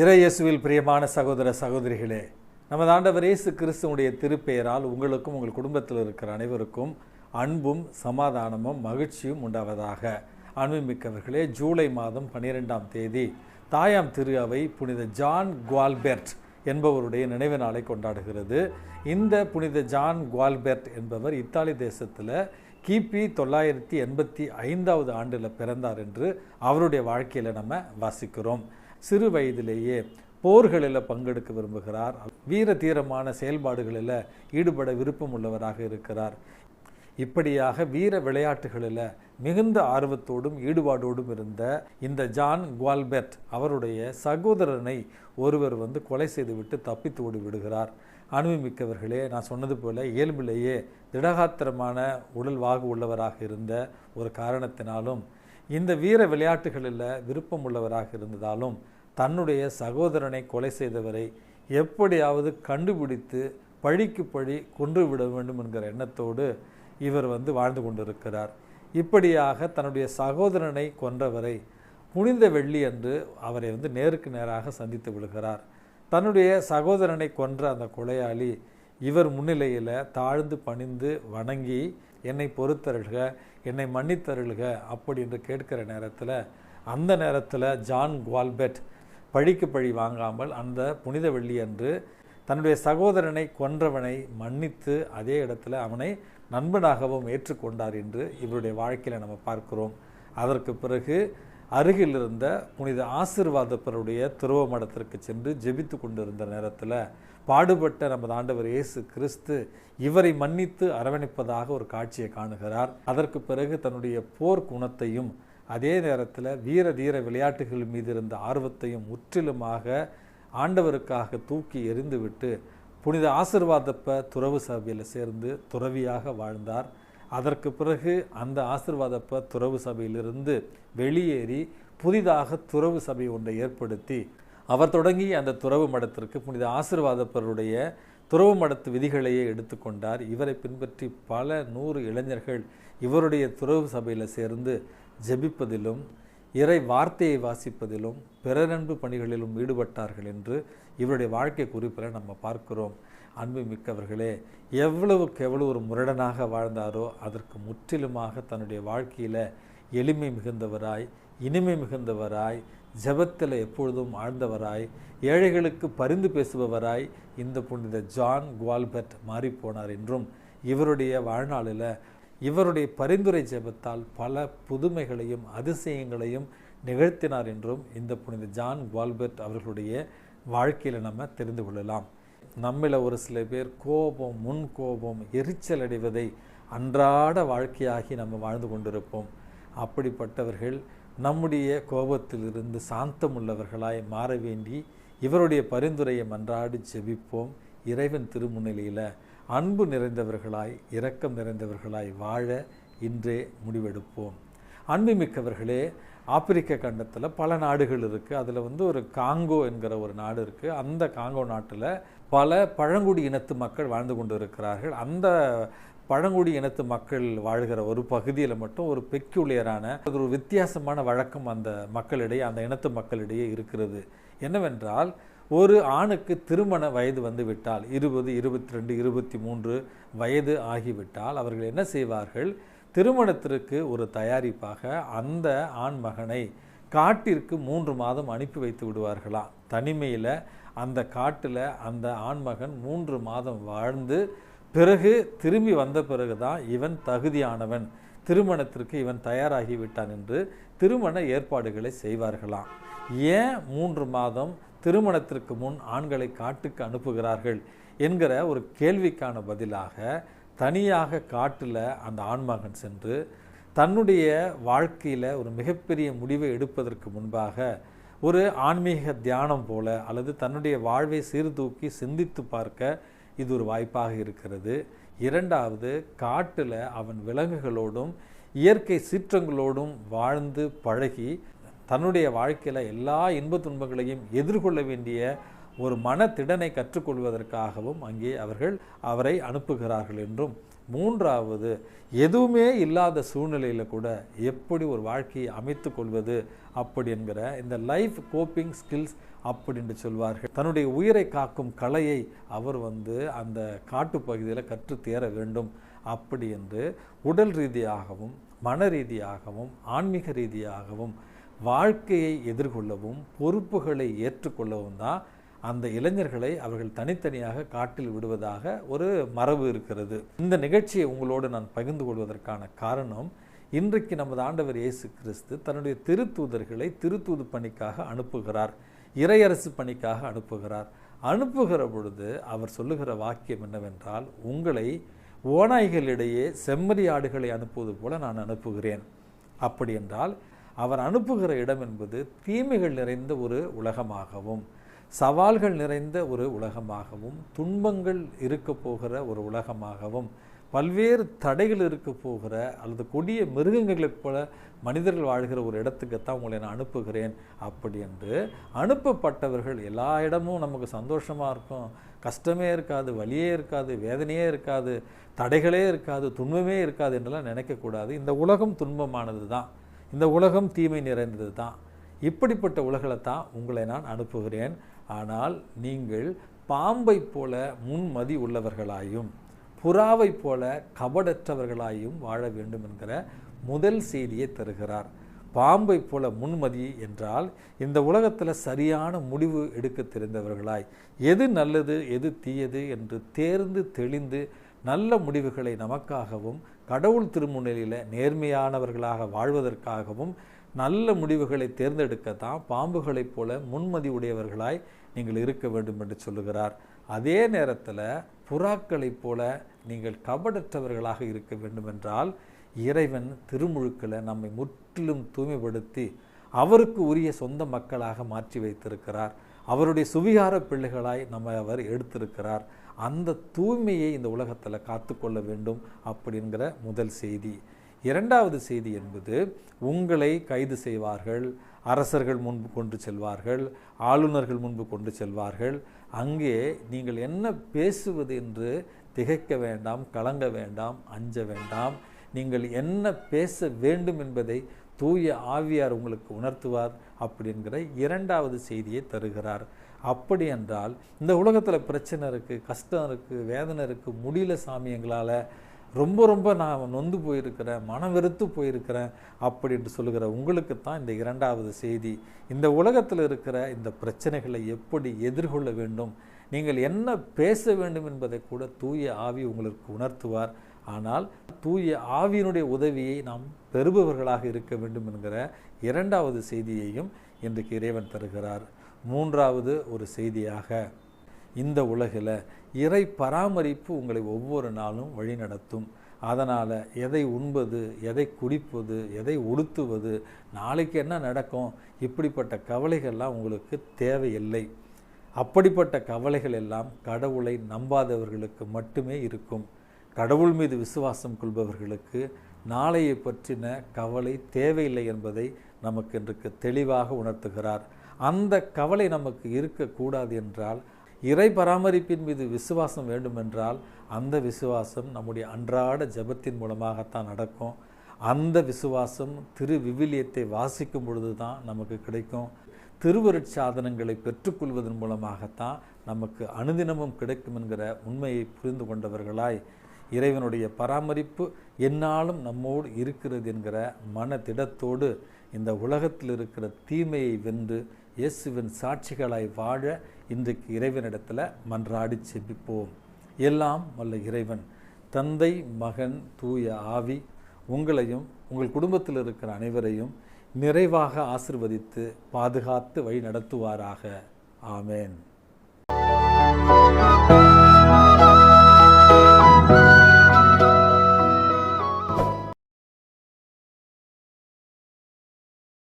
இறையேசுவில் பிரியமான சகோதர சகோதரிகளே நமது ஆண்டவர் இயேசு கிறிஸ்துவனுடைய திருப்பெயரால் உங்களுக்கும் உங்கள் குடும்பத்தில் இருக்கிற அனைவருக்கும் அன்பும் சமாதானமும் மகிழ்ச்சியும் உண்டாவதாக. அன்புமிக்கவர்களே ஜூலை மாதம் பன்னிரெண்டாம் தேதி தாயாம் திரு அவை புனித ஜான் குவால்பெர்ட் என்பவருடைய நினைவு நாளை கொண்டாடுகிறது. இந்த புனித ஜான் குவால்பெர்ட் என்பவர் இத்தாலி தேசத்தில் கிபி தொள்ளாயிரத்தி எண்பத்தி ஐந்தாவது ஆண்டில் பிறந்தார் என்று அவருடைய வாழ்க்கையில் நம்ம வாசிக்கிறோம். சிறு வயதிலேயே போர்களில் பங்கெடுக்க விரும்புகிறார். வீர தீரமான செயல்பாடுகளில் ஈடுபட விருப்பம் உள்ளவராக இருக்கிறார். இப்படியாக வீர விளையாட்டுகளில் மிகுந்த ஆர்வத்தோடும் ஈடுபாடோடும் இருந்த இந்த ஜான் குவால்பெர்ட் அவருடைய சகோதரனை ஒருவர் வந்து கொலை செய்துவிட்டு தப்பித்து ஓடி விடுகிறார் அனுபவமிக்கவர்களே நான் சொன்னது போல இயல்பிலேயே திடகாத்திரமான உடல் வாகு உள்ளவராக இருந்த ஒரு காரணத்தினாலும் இந்த வீர விளையாட்டுகளில் விருப்பம் உள்ளவராக இருந்ததாலும் தன்னுடைய சகோதரனை கொலை செய்தவரை எப்படியாவது கண்டுபிடித்து பழிக்கு பழி கொன்று விட வேண்டும் என்கிற எண்ணத்தோடு இவர் வந்து வாழ்ந்து கொண்டிருக்கிறார். இப்படியாக தன்னுடைய சகோதரனை கொன்றவரை புனித வெள்ளி அன்று அவரை வந்து நேருக்கு நேராக சந்தித்து விடுகிறார். தன்னுடைய சகோதரனை கொன்ற அந்த கொலையாளி இவர் முன்னிலையில் தாழ்ந்து பணிந்து வணங்கி என்னை பொறுத்தருள்க என்னை மன்னித்தருள்க அப்படி என்று கேட்கிற நேரத்தில் அந்த நேரத்தில் ஜான் குவால்பெட் பழிக்கு பழி வாங்காமல் அந்த புனித வெள்ளி அன்று தன்னுடைய சகோதரனை கொன்றவனை மன்னித்து அதே இடத்துல அவனை நண்பனாகவும் ஏற்றுக்கொண்டார் என்று இவருடைய வாழ்க்கையில் நம்ம பார்க்கிறோம். அதற்கு பிறகு அருகில் இருந்த புனித ஆசிர்வாதப்பருடைய துருவ மடத்திற்கு சென்று ஜெபித்து கொண்டிருந்த நேரத்தில் பாடுபட்ட நமது ஆண்டவர் இயேசு கிறிஸ்து இவரை மன்னித்து அரவணைப்பதாக ஒரு காட்சியை காணுகிறார். அதற்கு பிறகு தன்னுடைய போர் குணத்தையும் அதே நேரத்தில் வீர தீர விளையாட்டுகள் மீது இருந்த ஆர்வத்தையும் முற்றிலுமாக ஆண்டவருக்காக தூக்கி எறிந்துவிட்டு புனித ஆசிர்வாதப்ப துறவு சபையில் சேர்ந்து துறவியாக வாழ்ந்தார். அதற்கு பிறகு அந்த ஆசிர்வாதப்ப துறவு சபையிலிருந்து வெளியேறி புதிதாக துறவு சபை ஒன்றை ஏற்படுத்தி அவர் தொடங்கி அந்த துறவு மடத்திற்கு புனித ஆசிர்வாதப்பருடைய துறவு மடத்து விதிகளையே எடுத்துக்கொண்டார். இவரை பின்பற்றி பல நூறு இளைஞர்கள் இவருடைய துறவு சபையில் சேர்ந்து ஜெபிப்பதிலும் இறை வார்த்தையை வாசிப்பதிலும் பிறரன்பு பணிகளிலும் ஈடுபட்டார்கள் என்று இவருடைய வாழ்க்கை குறிப்பில் நம்ம பார்க்கிறோம். அன்பு மிக்கவர்களே எவ்வளவுக்கு எவ்வளவு ஒரு முரடனாக வாழ்ந்தாரோ அதற்கு முற்றிலுமாக தன்னுடைய வாழ்க்கையில் எளிமை மிகுந்தவராய் இனிமை மிகுந்தவராய் ஜபத்தில் எப்பொழுதும் ஆழ்ந்தவராய் ஏழைகளுக்கு பரிந்து பேசுபவராய் இந்த புனித ஜான் குவால்பர்ட் மாறிப்போனார் என்றும் இவருடைய வாழ்நாளில் இவருடைய பரிந்துரை ஜெபத்தால் பல புதுமைகளையும் அதிசயங்களையும் நிகழ்த்தினார் என்றும் இந்த புனித ஜான் குவால்பெர்ட் அவர்களுடைய வாழ்க்கையில் நம்ம தெரிந்து கொள்ளலாம். நம்மில் ஒரு சில பேர் கோபம் முன் கோபம் எரிச்சல் அடைவதை அன்றாட வாழ்க்கையாகி நம்ம வாழ்ந்து கொண்டிருப்போம். அப்படிப்பட்டவர்கள் நம்முடைய கோபத்திலிருந்து சாந்தமுள்ளவர்களாய் மாற வேண்டி இவருடைய பரிந்துரையை மன்றாடி செபிப்போம் இறைவன் திருமுன்னிலையில் அன்பு நிறைந்தவர்களாய் இரக்கம் நிறைந்தவர்களாய் வாழ இன்றே முடிவெடுப்போம். அன்புமிக்கவர்களே ஆப்பிரிக்க கண்டத்தில் பல நாடுகள் இருக்குது அதில் வந்து ஒரு காங்கோ என்கிற ஒரு நாடு இருக்குது அந்த காங்கோ நாட்டில் பல பழங்குடி இனத்து மக்கள் வாழ்ந்து கொண்டு இருக்கிறார்கள் அந்த பழங்குடி இனத்து மக்கள் வாழ்கிற ஒரு பகுதியில் மட்டும் ஒரு பெக்யூலியரான ஒரு வித்தியாசமான வழக்கம் அந்த மக்களிடையே அந்த இனத்து மக்களிடையே இருக்கிறது. என்னவென்றால் ஒரு ஆணுக்கு திருமண வயது வந்து விட்டால் இருபது இருபத்தி ரெண்டு இருபத்தி மூன்று வயது ஆகிவிட்டால் அவர்கள் என்ன செய்வார்கள்? திருமணத்திற்கு ஒரு தயாரிப்பாக அந்த ஆண் மகனை காட்டிற்கு மூன்று மாதம் அனுப்பி வைத்து விடுவார்களாம். தனிமையில் அந்த காட்டில் அந்த ஆண்மகன் மூன்று மாதம் வாழ்ந்து பிறகு திரும்பி வந்த பிறகு தான் இவன் தகுதியானவன். திருமணத்திற்கு இவன் தயாராகி விட்டான் என்று திருமண ஏற்பாடுகளை செய்வார்களாம். ஏன் மூன்று மாதம் திருமணத்திற்கு முன் ஆண்களை காட்டுக்கு அனுப்புகிறார்கள் என்கிற ஒரு கேள்விக்கான பதிலாக தனியாக காட்டில் அந்த ஆண்மகன் சென்று தன்னுடைய வாழ்க்கையில் ஒரு மிகப்பெரிய முடிவை எடுப்பதற்கு முன்பாக ஒரு ஆன்மீக தியானம் போல அல்லது தன்னுடைய வாழ்வை சீர்தூக்கி சிந்தித்து பார்க்க இது ஒரு வாய்ப்பாக இருக்கிறது. இரண்டாவது காட்டில் அவன் விலங்குகளோடும் இயற்கை சீற்றங்களோடும் வாழ்ந்து பழகி தன்னுடைய வாழ்க்கையில் எல்லா இன்ப துன்பங்களையும் எதிர்கொள்ள வேண்டிய ஒரு மனத்திடனை கற்றுக்கொள்வதற்காகவும் அங்கே அவர்கள் அவரை அனுப்புகிறார்கள் என்றும் மூன்றாவது எதுவுமே இல்லாத சூழ்நிலையில் கூட எப்படி ஒரு வாழ்க்கையை அமைத்து கொள்வது அப்படி என்கிற இந்த லைஃப் கோப்பிங் ஸ்கில்ஸ் அப்படின்னு சொல்வார்கள். தன்னுடைய உயிரை காக்கும் கலையை அவர் வந்து அந்த காட்டுப்பகுதியில் கற்று தேர வேண்டும். அப்படி என்று உடல் ரீதியாகவும் மன ரீதியாகவும் ஆன்மீக ரீதியாகவும் வாழ்க்கையை எதிர்கொள்ளவும் பொறுப்புகளை ஏற்றுக்கொள்ளவும் தான் அந்த இளைஞர்களை அவர்கள் தனித்தனியாக காட்டில் விடுவதாக ஒரு மரபு இருக்கிறது. இந்த நிகழ்ச்சியை உங்களோடு நான் பகிர்ந்து கொள்வதற்கான காரணம் இன்றைக்கு நமது ஆண்டவர் இயேசு கிறிஸ்து தன்னுடைய திருத்தூதர்களை திருத்தூது பணிக்காக அனுப்புகிறார் இறையரசு பணிக்காக அனுப்புகிறார். அனுப்புகிற பொழுது அவர் சொல்லுகிற வாக்கியம் என்னவென்றால் உங்களை ஓநாய்களிடையே செம்மறி ஆடுகளை அனுப்புவது போல நான் அனுப்புகிறேன். அப்படி என்றால் அவர் அனுப்புகிற இடம் என்பது தீமைகள் நிறைந்த ஒரு உலகமாகவும் சவால்கள் நிறைந்த ஒரு உலகமாகவும் துன்பங்கள் இருக்க போகிற ஒரு உலகமாகவும் பல்வேறு தடைகள் இருக்க போகிற அல்லது கொடிய மிருகங்களைப் போல மனிதர்கள் வாழ்கிற ஒரு இடத்துக்குத்தான் உங்களை நான் அனுப்புகிறேன் அப்படி என்று அனுப்பப்பட்டவர்கள் எல்லா இடமும் நமக்கு சந்தோஷமாக இருக்கும். கஷ்டமே இருக்காது வலியே இருக்காது வேதனையே இருக்காது தடைகளே இருக்காது துன்பமே இருக்காது என்றெல்லாம் நினைக்கக்கூடாது. இந்த உலகம் துன்பமானது தான். இந்த உலகம் தீமை நிறைந்தது தான். இப்படிப்பட்ட உலகளை தான் உங்களை நான் அனுப்புகிறேன். ஆனால் நீங்கள் பாம்பை போல முன்மதி உள்ளவர்களாயும் புறாவை போல கபடற்றவர்களாயும் வாழ வேண்டும் என்கிற முதல் செய்தியை தருகிறார். பாம்பை போல முன்மதி என்றால் இந்த உலகத்தில் சரியான முடிவு எடுக்க தெரிந்தவர்களாய் எது நல்லது எது தீயது என்று தேர்ந்து தெளிந்து நல்ல முடிவுகளை நமக்காகவும் கடவுள் திருமுன்னிலையில் நேர்மையானவர்களாக வாழ்வதற்காகவும் நல்ல முடிவுகளை தேர்ந்தெடுக்கத்தான் பாம்புகளைப் போல முன்மதி உடையவர்களாய் நீங்கள் இருக்க வேண்டும் என்று சொல்லுகிறார். அதே நேரத்தில் புறாக்களைப் போல நீங்கள் கபடற்றவர்களாக இருக்க வேண்டுமென்றால் இறைவன் திருமுழுக்களை நம்மை முற்றிலும் தூய்மைப்படுத்தி அவருக்கு உரிய சொந்த மக்களாக மாற்றி வைத்திருக்கிறார். அவருடைய சுவிகார பிள்ளைகளாய் நம்ம அவர் எடுத்திருக்கிறார். அந்த தூய்மையை இந்த உலகத்தில் காத்துக்கொள்ள வேண்டும் அப்படிங்கிற முதல் செய்தி. இரண்டாவது செய்தி என்பது உங்களை கைது செய்வார்கள் அரசர்கள் முன்பு கொண்டு செல்வார்கள் ஆளுநர்கள் முன்பு கொண்டு செல்வார்கள் அங்கே நீங்கள் என்ன பேசுவது என்று திகைக்க வேண்டாம் கலங்க வேண்டாம் அஞ்ச வேண்டாம் நீங்கள் என்ன பேச வேண்டும் என்பதை தூய ஆவியார் உங்களுக்கு உணர்த்துவார் அப்படிங்கிற இரண்டாவது செய்தியை தருகிறார். அப்படி என்றால் இந்த உலகத்தில் பிரச்சனை இருக்குது கஷ்டம் இருக்குது வேதனை இருக்குது முடியல சாமி எங்களால் ரொம்ப ரொம்ப நான் நொந்து போயிருக்கிறேன் மனம் வெறுத்து போயிருக்கிறேன் அப்படின்ட்டு சொல்லுகிற உங்களுக்கு தான் இந்த இரண்டாவது செய்தி. இந்த உலகத்தில் இருக்கிற இந்த பிரச்சனைகளை எப்படி எதிர்கொள்ள வேண்டும்? நீங்கள் என்ன பேச வேண்டும் என்பதை கூட தூய ஆவி உங்களுக்கு உணர்த்துவார். ஆனால் தூய ஆவியினுடைய உதவியை நாம் பெறுபவர்களாக இருக்க வேண்டும் என்கிற இரண்டாவது செய்தியையும் இன்றைக்கு இறைவன் தருகிறார். மூன்றாவது ஒரு செய்தியாக இந்த உலகில் இறை பராமரிப்பு உங்களை ஒவ்வொரு நாளும் வழிநடத்தும். அதனால் எதை உண்பது எதை குடிப்பது எதை உடுத்துவது நாளைக்கு என்ன நடக்கும் இப்படிப்பட்ட கவலைகள்லாம் உங்களுக்கு தேவையில்லை. அப்படிப்பட்ட கவலைகள் எல்லாம் கடவுளை நம்பாதவர்களுக்கு மட்டுமே இருக்கும். கடவுள் மீது விசுவாசம் கொள்பவர்களுக்கு நாளையை பற்றின கவலை தேவையில்லை என்பதை நமக்கு இன்றைக்கு தெளிவாக உணர்த்துகிறார். அந்த கவலை நமக்கு இருக்கக்கூடாது என்றால் இறை பராமரிப்பின் மீது விசுவாசம் வேண்டுமென்றால் அந்த விசுவாசம் நம்முடைய அன்றாட ஜபத்தின் மூலமாகத்தான் நடக்கும். அந்த விசுவாசம் திரு விவிலியத்தை வாசிக்கும் பொழுது தான் நமக்கு கிடைக்கும். திருவருட்சாதனங்களை பெற்றுக்கொள்வதன் மூலமாகத்தான் நமக்கு அனுதினமும் கிடைக்கும் என்கிற உண்மையை புரிந்து கொண்டவர்களாய் இறைவனுடைய பராமரிப்பு என்னாலும் நம்மோடு இருக்கிறது என்கிற மன திடத்தோடு இந்த உலகத்தில் இருக்கிற தீமையை வென்று இயேசுவின் சாட்சிகளாய் வாழ இன்றைக்கு இறைவனிடத்தில் மன்றாடி செபிப்போம். எல்லாம் வல்ல இறைவன் தந்தை மகன் தூய ஆவி உங்களையும் உங்கள் குடும்பத்தில் இருக்கிற அனைவரையும் நிறைவாக ஆசிர்வதித்து பாதுகாத்து வழி நடத்துவாராக. ஆமேன்.